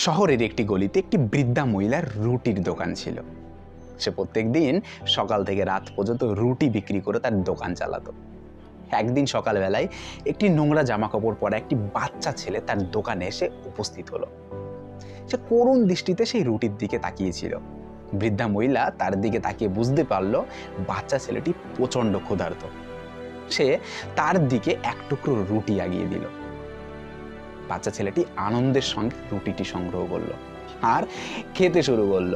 শহরের একটি গলিতে একটি বৃদ্ধা মহিলার রুটির দোকান ছিল। সে প্রত্যেক দিন সকাল থেকে রাত পর্যন্ত রুটি বিক্রি করে তার দোকান চালাতো। একদিন সকালবেলায় একটি নোংরা জামা কাপড় পরা একটি বাচ্চা ছেলে তার দোকানে এসে উপস্থিত হলো। সে করুণ দৃষ্টিতে সেই রুটির দিকে তাকিয়েছিল। বৃদ্ধা মহিলা তার দিকে তাকিয়ে বুঝতে পারল বাচ্চা ছেলেটি প্রচণ্ড ক্ষুধার্ত। সে তার দিকে এক টুকরো রুটি আগিয়ে দিল। বাচ্চা ছেলেটি আনন্দের সঙ্গে রুটিটি সংগ্রহ করল আর খেতে শুরু করল।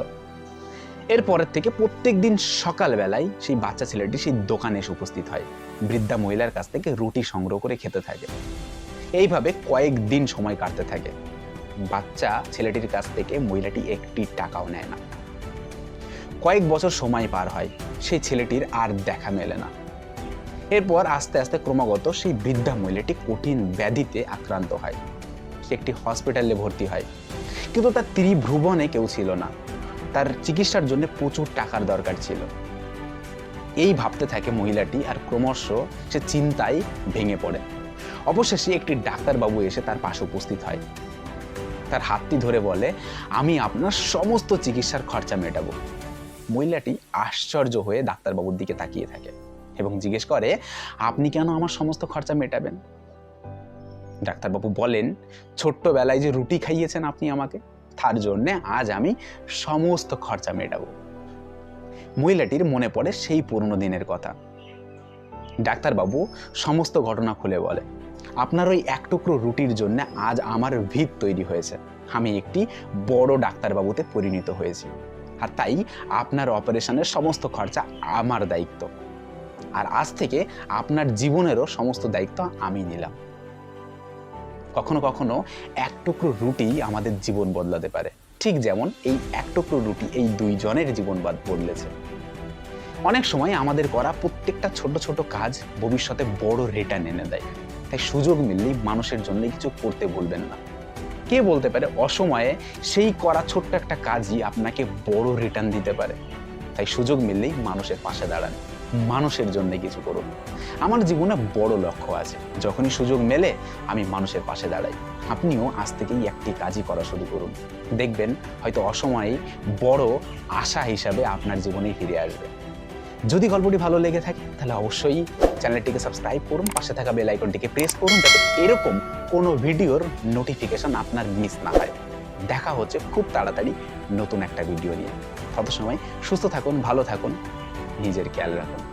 এরপরের থেকে প্রত্যেক দিন সকালবেলায় সেই বাচ্চা ছেলেটি সেই দোকানে এসে উপস্থিত হয়। বৃদ্ধা মহিলার কাছ থেকে রুটি সংগ্রহ করে খেতে থাকে। এইভাবে কয়েক দিন সময় কাটতে থাকে। বাচ্চা ছেলেটির কাছ থেকে মহিলাটি একটি টাকাও নেয় না। কয়েক বছর সময় পার হয়, সেই ছেলেটির আর দেখা মেলে না। এরপর আস্তে আস্তে ক্রমাগত সেই বৃদ্ধা মহিলাটি কঠিন ব্যাধিতে আক্রান্ত হয়। একটি হসপিটালে ভর্তি হয়। কিন্তু তার ত্রিভুবনে কেউ ছিল না। তার চিকিৎসার জন্য প্রচুর টাকার দরকার ছিল। এই ভাবতে থাকে মহিলাটি আর ক্রমশ সে চিন্তায় ভেঙে পড়ে। অবশেষে একটি ডাক্তারবাবু এসে তার পাশে উপস্থিত হয়। তার হাতটি ধরে বলে, আমি আপনার সমস্ত চিকিৎসার খরচা মেটাবো। মহিলাটি আশ্চর্য হয়ে ডাক্তারবাবুর দিকে তাকিয়ে থাকে এবং জিজ্ঞেস করে, আপনি কেন আমার সমস্ত খরচা মেটাবেন? ডাক্তারবাবু বলেন, ছোট্টবেলায় যে রুটি খাইয়েছেন আপনি আমাকে, তার জন্যে আজ আমি সমস্ত খরচা মেটাবো। মহিলাটির মনে পড়ে সেই পুরনো দিনের কথা। ডাক্তারবাবু সমস্ত ঘটনা খুলে বলে, আপনার ওই এক টুকরো রুটির জন্য আজ আমার ভিত তৈরি হয়েছে। আমি একটি বড় ডাক্তারবাবুতে পরিণত হয়েছি। আর তাই আপনার অপারেশনের সমস্ত খরচা আমার দায়িত্ব। আর আজ থেকে আপনার জীবনেরও সমস্ত দায়িত্ব আমি নিলাম। কখনো কখনো এক টুকরো রুটি আমাদের জীবন বদলাতে পারে। ঠিক যেমন এই এক টুকরো রুটি এই দুইজনের জীবন বাদ বদলেছে। অনেক সময় আমাদের করা প্রত্যেকটা ছোট ছোট কাজ ভবিষ্যতে বড় রিটার্ন এনে দেয়। তাই সুযোগ মিললেই মানুষের জন্য কিছু করতে ভুলবেন না। কে বলতে পারে অসময়ে সেই করা ছোট্ট একটা কাজই আপনাকে বড় রিটার্ন দিতে পারে। তাই সুযোগ মিললেই মানুষের পাশে দাঁড়ান। মানুষের জন্য কিছু করুন। আমার জীবনে বড় লক্ষ্য আছে। যখনই সুযোগ মেলে, আমি মানুষের পাশে দাঁড়াই। আপনিও আজ থেকেই একটি কাজই করা শুরু করুন। দেখবেন, হয়তো অসময়েই বড় আশা হিসাবে আপনার জীবনে ফিরে আসবে। যদি গল্পটি ভালো লেগে থাকে, তাহলে অবশ্যই চ্যানেলটিকে সাবস্ক্রাইব করুন, পাশে থাকা বেল আইকনটিকে প্রেস করুন, যাতে এরকম কোনো ভিডিওর নোটিফিকেশন আপনার মিস না হয়। দেখা হচ্ছে খুব তাড়াতাড়ি নতুন একটা ভিডিও নিয়ে। তত সময় সুস্থ থাকুন, ভালো থাকুন, নিজের খেয়াল রাখুন।